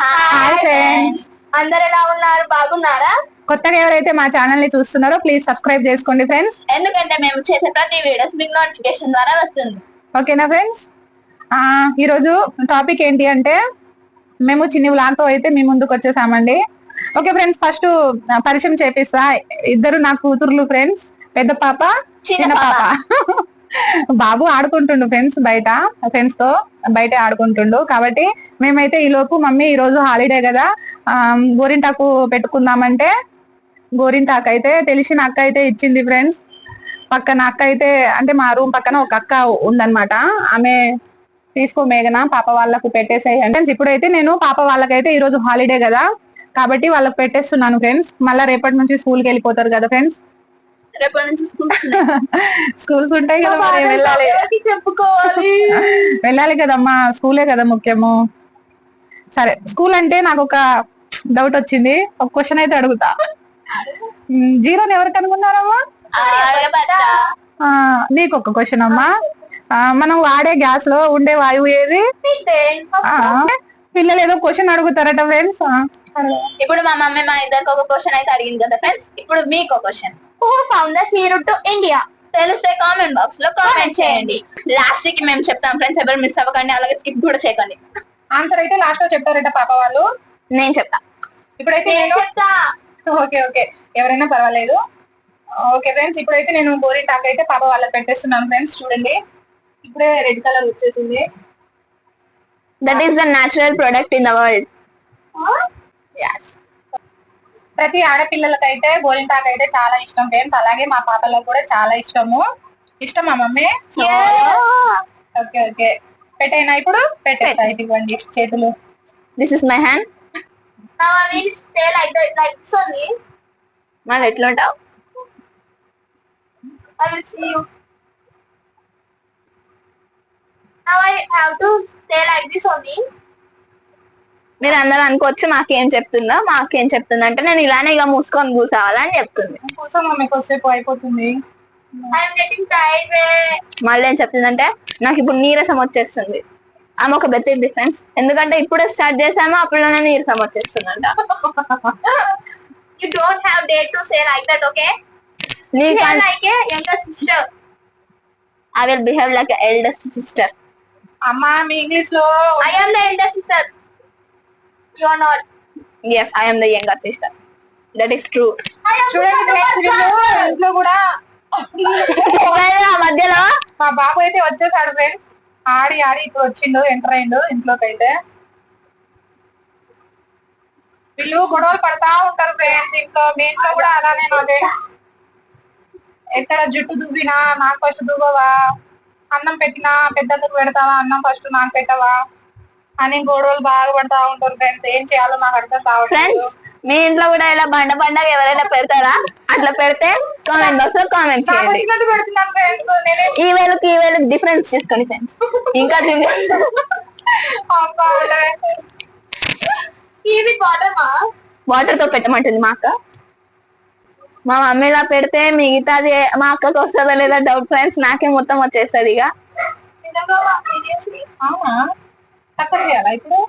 Hi friends అందరు ఎలా ఉన్నారు? బాగున్నారా? కొత్తగా ఎవరైతే మా ఛానల్ని చూస్తున్నారో ప్లీజ్ సబ్స్క్రైబ్ చేసుకోండి ఫ్రెండ్స్ ఎందుకంటే మేము చేసే ప్రతి వీడియోస్ మీకు నోటిఫికేషన్ ద్వారా వస్తుంది. ఓకేనా ఫ్రెండ్స్ ఈ రోజు టాపిక్ ఏంటి అంటే మేము చిన్ని vlog తో అయితే మీ ముందుకు వచ్చేసామండి. ఓకే ఫ్రెండ్స్ ఫస్ట్ పరిచయం చేపిస్తా. ఇద్దరు నా కూతుర్లు ఫ్రెండ్స్ పెద్ద పాప చిన్న పాప. బాబు ఆడుకుంటుండు ఫ్రెండ్స్ బయట ఫ్రెండ్స్తో బయట ఆడుకుంటుండు. కాబట్టి మేమైతే ఈ లోపు మమ్మీ ఈ రోజు హాలిడే కదా గోరింటాకు పెట్టుకుందామంటే గోరింటాకు అయితే తెలిసిన అక్క అయితే ఇచ్చింది ఫ్రెండ్స్. పక్కన అక్క అయితే అంటే మా రూమ్ పక్కన ఒక అక్క ఉందన్నమాట. ఆమె తీసుకో మేఘన పాప వాళ్ళకు పెట్టేసేయి అంటే ఇప్పుడైతే నేను పాప వాళ్ళకైతే ఈ రోజు హాలిడే కదా కాబట్టి వాళ్ళకి పెట్టేస్తున్నాను ఫ్రెండ్స్. మళ్ళీ రేపటి నుంచి స్కూల్కి వెళ్ళిపోతారు కదా ఫ్రెండ్స్. రేపటి నుంచి స్కూల్స్ ఉంటాయి కదా మరి వెళ్ళాలి. చెప్పుకోవాలి. వెళ్ళాలి కదమ్మా స్కూలే కదా ముఖ్యము. సరే స్కూల్ అంటే నాకు ఒక డౌట్ వచ్చింది. ఒక క్వశ్చన్ అయితే అడుగుతా. జీరోని ఎవరు కనుగొన్నారమ్మా నీకు ఒక క్వశ్చన్ అమ్మా. మనం వాడే గ్యాస్లో ఉండే వాయువు ఏది? పిల్లలు ఏదో క్వశ్చన్ అడుగుతారట ఫ్రెండ్స్. ఇప్పుడు మా మమ్మీ మా ఇద్దరికి ఒక క్వశ్చన్ అయితే అడిగింది కదా ఫ్రెండ్స్. ఇప్పుడు మీకు ఒక question. Who found the sea route to India తెలిస్తే కామెంట్ బాక్స్లో కామెంట్ చేయండి. లాస్ట్కి మేము చెప్తాం ఫ్రెండ్స్ ఎవరు మిస్ అవ్వకండి అలాగే స్కిప్ కూడా చేయకండి. ఆన్సర్ అయితే లాస్ట్లో చెప్తారట పాప వాళ్ళు. నేను చెప్తా. ఇప్పుడైతే నేను చెప్తా. Okay okay. ఎవరైనా పర్వాలేదు. ఓకే ఫ్రెండ్స్ ఇప్పుడైతే నేను గోరి టాక్ అయితే పాప వాళ్ళకి పెట్టేస్తున్నాను ఫ్రెండ్స్ చూడండి. ఇప్పుడే రెడ్ కలర్ వచ్చేసింది. That is the natural product in the world ప్రతి ఆడపిల్లలకైతే గోరింటాకు అయితే చాలా ఇష్టం ఫ్రెండ్స్. అలాగే మా పాపలకు కూడా చాలా ఇష్టము. ఇష్టం మా మమ్మీ ఓకే ఓకే. పెట్టైనా ఇప్పుడు? పెట్టేస్తా ఇది ఇవ్వండి చేతులు. దిస్ ఇస్ మై హ్యాండ్ మళ్ళీ I will see you. Now I have to stay like this only. మీరు అందరూ అనుకోవచ్చు మాకేం చెప్తుందా మాకేం చెప్తుందా అంటే నేను ఇలానే ఇక మూసుకొని కూసావాలా అని చెప్తుంది. మమ్మీ కొద్దిసేపు అయిపోతుంది. మళ్ళీ ఏం చెప్తుందంటే నాకు ఇప్పుడు నీరసం వచ్చేస్తుంది. ఆమె ఒక బెత్త డిఫరెన్స్ ఎందుకంటే ఇప్పుడే స్టార్ట్ చేసామో అప్పుడులోనే నీరసం వచ్చేస్తుందంట. A younger sister. I will behave like eldest sister అమ్మా మీ ఇంగ్లీష్లో am the elder sister. You are not. Yes I'm the younger sister that is true చూడండి ఇంట్లో కూడా మధ్యలో? మా బాబు అయితే వచ్చేసాడు ఫ్రెండ్స్ ఆడి ఆడి ఇప్పుడు వచ్చిండు ఎంటర్ అయిండు ఇంట్లోకి అయితే వీళ్ళు గొడవలు పడతా ఉంటారు ఫ్రెండ్స్ ఇంట్లో. మీ ఇంట్లో కూడా అలానే నాదే. ఎక్కడ జుట్టు దువ్వినా నాకు ఫస్ట్ దువ్వవా? అన్నం పెట్టినా పెద్దకు పెడతావా? అన్నం ఫస్ట్ నాకు పెట్టవా? అని గొడవలు బాగా పడతా ఉంటారు ఫ్రెండ్స్ ఏం చేయాలో నాకు అర్థం కావట్లేదు. ఫ్రెండ్స్ మీ ఇంట్లో కూడా ఇలా బండ బండగా ఎవరైనా పెడతారా? అట్లా పెడితే కామెంట్ బాక్స్లో కామెంట్ చేయండి. వచ్చినట్టు పెడుతున్నాను ఫ్రెండ్స్ నేనే ఈ వేలకు ఈ వేలకు డిఫరెన్స్ చూసుకోండి ఫ్రెండ్స్ ఇంకా ma. వాటర్తో పెట్టమంటుంది మా అక్క. మా మమ్మీ ఇలా పెడితే మిగతాది మా అక్కకి వస్తుందా లేదా డౌట్ ఫ్రెండ్స్ నాకే మొత్తం వచ్చేస్తుంది ఇక. తక్కువ చేయాలా ఇప్పుడు?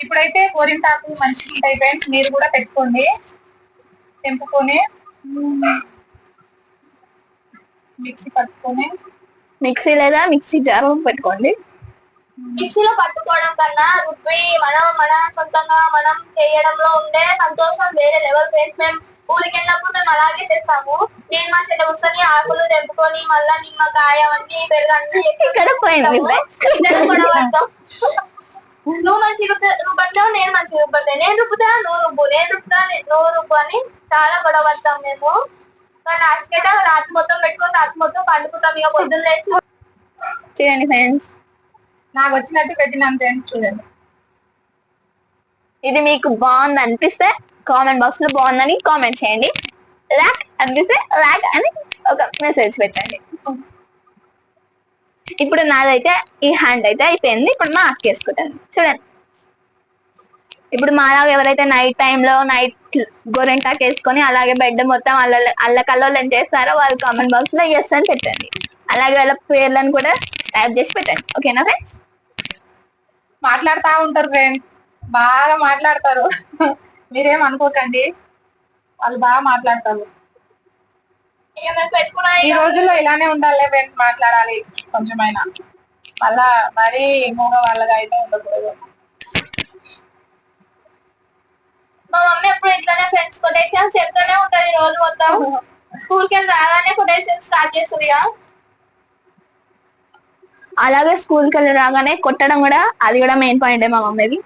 ఇప్పుడైతే గోరింటాకు మంచిగా ఉంటాయి ఫ్రెండ్స్ మీరు కూడా పెట్టుకోండి. తెంపుకొని మిక్సీ పట్టుకొని. మిక్సీ లేదా మిక్సీ జార్ పెట్టుకోండి. మిక్సీలో పట్టుకోవడం కన్నా రుబ్బి మనం మన సొంతంగా మనం చేయడంలో ఉండే సంతోషం వేరే లెవెల్ ఫ్రెండ్స్ మేము ఊరికి వెళ్ళినప్పుడు మేము అలాగే చేస్తాము. నేను మా చెల్లె కూర్చొని ఆకులు తెంపుకొని మళ్ళా నిమ్మకాయ అవన్నీ పెరుగు ఇక్కడ. నువ్వు మంచి రుబ్బట్లేవు నేను మంచి రుబ్బట్లే. నేను రుబ్బుతా నువ్వు రుబ్బు. నేను రుబ్బుతా నువ్వు రుబ్బు అని చాలా గొడవ పడతాం మేము. లాస్ట్ అయితే రాత్రి మొత్తం పెట్టుకొని రాత్రి మొత్తం పండుకుంటాం. ఇక పొద్దున్న లేచి చూడండి ఫ్రెండ్స్ నాకు వచ్చినట్టు పెట్టినాను ఫ్రెండ్స్ చూడండి. ఇది మీకు బాగుంది అనిపిస్తే కామెంట్ బాక్స్లో బాగుందని కామెంట్ చేయండి. లాక్ అనిపిస్తే లాక్ అని ఒక మెసేజ్ పెట్టండి. ఇప్పుడు నాదైతే ఈ హ్యాండ్ అయితే అయిపోయింది. ఇప్పుడు మా అక్క వేసుకుంటాను. చూడండి. ఇప్పుడు మాలాగా ఎవరైతే నైట్ టైంలో నైట్ గోరెంటాక్ వేసుకొని అలాగే బెడ్ మొత్తం అల్ల అల్లకల్లోలం చేస్తారో వాళ్ళు కామెంట్ బాక్స్లో ఎస్ అని పెట్టండి. అలాగే వాళ్ళ పేర్లను కూడా టైప్ చేసి పెట్టండి. ఓకేనా ఫ్రెండ్స్ మాట్లాడుతా ఉంటారు ఫ్రెండ్స్ బాగా మాట్లాడతారు. మీరేం అనుకోకండి. వాళ్ళు బాగా మాట్లాడతారు. ఈ రోజుల్లో ఇలానే ఉండాలి ఫ్రెండ్స్ మాట్లాడాలి కొంచెమైనా. మళ్ళా మరీ మూగ వాళ్ళగా అయితే ఉండకూడదు. మా మమ్మీ ఎప్పుడు ఇట్లానే ఫ్రెండ్స్ కొటేషన్స్ చెప్తూనే ఉంటది రోజు మొత్తం. స్కూల్కి వెళ్ళి రాగానే కొటేషన్ స్టార్ట్ చేస్తుంది అలాగే స్కూల్కి వెళ్ళి రాగానే కొట్టడం కూడా అది కూడా మెయిన్ పాయింట్ మా మమ్మీది.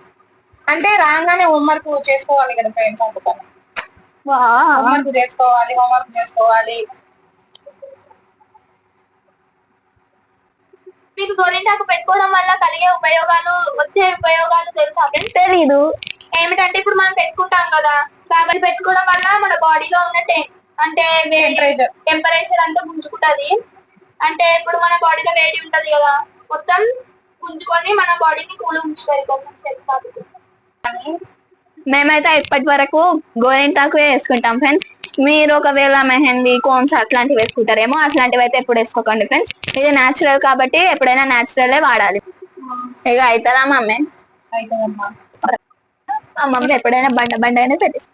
అంటే రాగానే హోంవర్క్ చేసుకోవాలి కదా ఫ్రెండ్స్ అందుకని హోంవర్క్ చేసుకోవాలి హోంవర్క్ చేసుకోవాలి. మీకు గోరింటాకు పెట్టుకోవడం వల్ల కలిగే ఉపయోగాలు వచ్చే ఉపయోగాలు తెలుసా తెలీదు. ఏమిటంటే ఇప్పుడు మనం పెట్టుకుంటాం కదా కాబట్టి పెట్టుకోవడం వల్ల మన బాడీలో ఉన్న టె- అంటే. టెంపరేచర్ అంతా గుంజుకుంటది అంటే ఇప్పుడు మన బాడీలో వేడి ఉంటది కదా మొత్తం గుంజుకొని మన బాడీని కూల్ కాబట్టి. మేమైతే ఇప్పటి వరకు గోరింటాకు వేసుకుంటాం ఫ్రెండ్స్. మీరు ఒకవేళ మెహందీ కోన్స్ అట్లాంటివి వేసుకుంటారేమో అట్లాంటివి అయితే ఎప్పుడు వేసుకోకండి ఫ్రెండ్స్. ఇది నేచురల్ కాబట్టి ఎప్పుడైనా నేచురలే వాడాలి. ఇక అవుతుందా మమ్మీ అవుతుందమ్మా మా మమ్మీ ఎప్పుడైనా బండ బండ అయినా పెట్టిస్తుంది.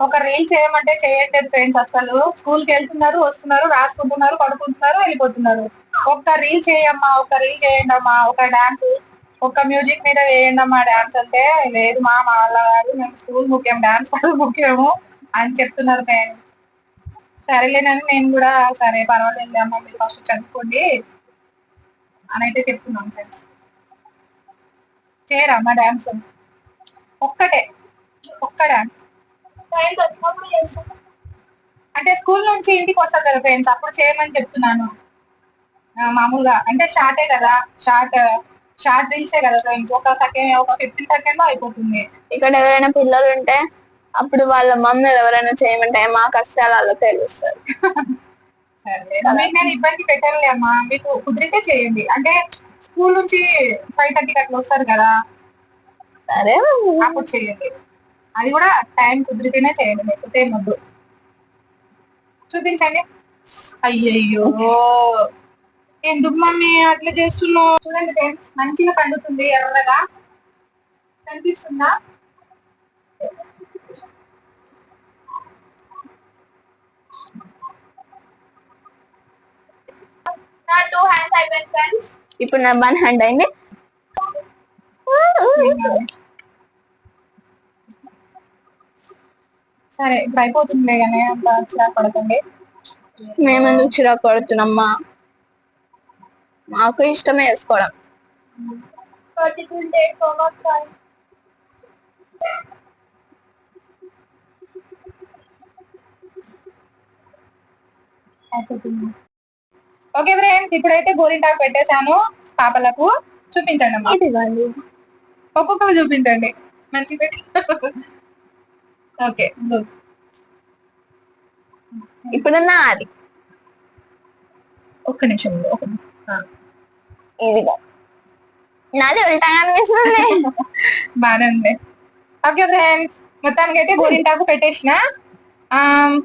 ఒక రీల్ చేయమంటే చేయట్లేదు ఫ్రెండ్స్ అసలు స్కూల్కి వెళ్తున్నారు వస్తున్నారు రాసుకుంటున్నారు పడుకుంటున్నారు వెళ్ళిపోతున్నారు. ఒక్క రీల్ చేయమ్మా ఒక రీల్ చేయండి అమ్మా ఒక డాన్స్ ఒక మ్యూజిక్ మీద వేయండి అమ్మా డాన్స్ అంటే లేదు మా మా వాళ్ళ గారు మేము స్కూల్ ముఖ్యం డాన్స్ ముఖ్యము అని చెప్తున్నారు ఫ్రెండ్స్ సరేలేనని నేను కూడా సరే పర్వాలేదు అమ్మా మీరు ఫస్ట్ చదువుకోండి అని అయితే చెప్తున్నాను ఫ్రెండ్స్ చేయరా అమ్మా డాన్స్ ఒక్కటే ఒక్క డాన్స్ అంటే స్కూల్ నుంచి ఇంటికి వస్తారు కదా ఫ్రెండ్స్ అప్పుడు చేయమని చెప్తున్నాను. మామూలుగా. అంటే షార్టే కదా. షార్ట్ షార్ట్ రీల్సే కదా ఫ్రెండ్స్ ఒక సెకండ్ ఒక ఫిఫ్టీన్ సెకండ్ అయిపోతుంది. ఇక్కడ ఎవరైనా పిల్లలు ఉంటే అప్పుడు వాళ్ళ మమ్మీలు ఎవరైనా చేయమంటే మా కష్టాలు వాళ్ళకి తెలుస్తారు సరే. నేను ఇబ్బంది పెట్టాలి అమ్మా. మీకు కుదిరితే చేయండి. అంటే స్కూల్ నుంచి ఫైవ్ థర్టీకి అట్లా వస్తారు కదా. సరే అప్పుడు చేయండి. అది కూడా టైం కుదిరితేనే చేయండి లేకపోతే ముద్దు. చూపించండి. అయ్యయ్యో! ఎందుకు మమ్మీ అట్లా చేస్తున్నావు? చూడండి ఫ్రెండ్స్ మంచిగా పండుతుంది ఎర్రగా. కనిపిస్తుందా? నా టూ హ్యాండ్స్ అయిపోయింది ఫ్రెండ్స్ ఇప్పుడు నా వన్ హ్యాండ్ అయింది. సరే ఇప్పుడు అయిపోతుంది కానీ అంత చిరాకు పడకండి. మేమెందుకు చిరాకు పడుతున్నామ్మా మాకు ఇష్టమే వేసుకోవడం. ఓకే ఫ్రెండ్స్ ఇప్పుడైతే గోరింటాకు పెట్టేశాను పాపలకు. చూపించండి ఒక్కొక్కరు చూపించండి. మంచిగా ఓకే గుడ్ ఇప్పుడు నాది ఒక్క నిమిషం ఇదిగో. నాది ఉల్టాగా అనిపిస్తుంది బాగానే ఉంది. ఓకే ఫ్రెండ్స్ మొత్తానికి అయితే గోరింటాకు పెట్టేసిన. ఆ,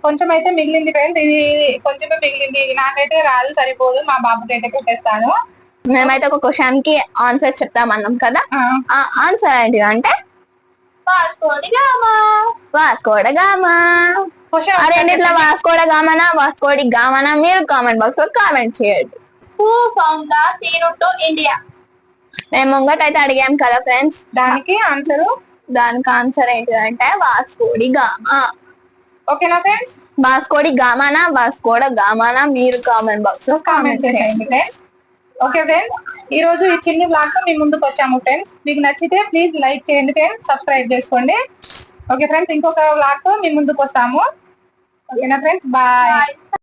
కొంచెం అయితే మిగిలింది ఫ్రెండ్స్ ఇది కొంచెమే మిగిలింది. నాకైతే రాదు సరిపోదు. మా బాబుకి అయితే పెట్టేస్తాను. మేమైతే ఒక క్వశ్చన్కి ఆన్సర్ చెప్తామన్నాం కదా? ఆన్సర్ ఏంటిది అంటే? పాస్కోండి Gama Vasco da Gama question ఆ రెండిట్లా వాస్కోడ గామనా వాస్కోడి గామనా మీరు కామెంట్ బాక్స్లో కామెంట్ చేయండి. Who found the sea route to India మేము ముంగట అయితే అడిగాం కదా ఫ్రెండ్స్ దానికి ఆన్సర్ దానికి ఆన్సర్ ఏంటిదంటే వాస్కోడి గామా ఓకేనా ఫ్రెండ్స్ వాస్కోడి గామానా వాస్కోడ గామానా మీరు కామెంట్ బాక్స్లో కామెంట్ చేయండి. ఫ్రెండ్స్ ఓకే ఫ్రెండ్స్ ఈ రోజు ఈ చిన్ని బ్లాగ్తో మీ ముందుకు వచ్చాము ఫ్రెండ్స్ మీకు నచ్చితే ప్లీజ్ లైక్ చేయండి ఫ్రెండ్స్ సబ్స్క్రైబ్ చేసుకోండి. ఓకే ఫ్రెండ్స్ ఇంకొక బ్లాగ్తో మీ ముందుకు వస్తాము. ఓకేనా ఫ్రెండ్స్ బాయ్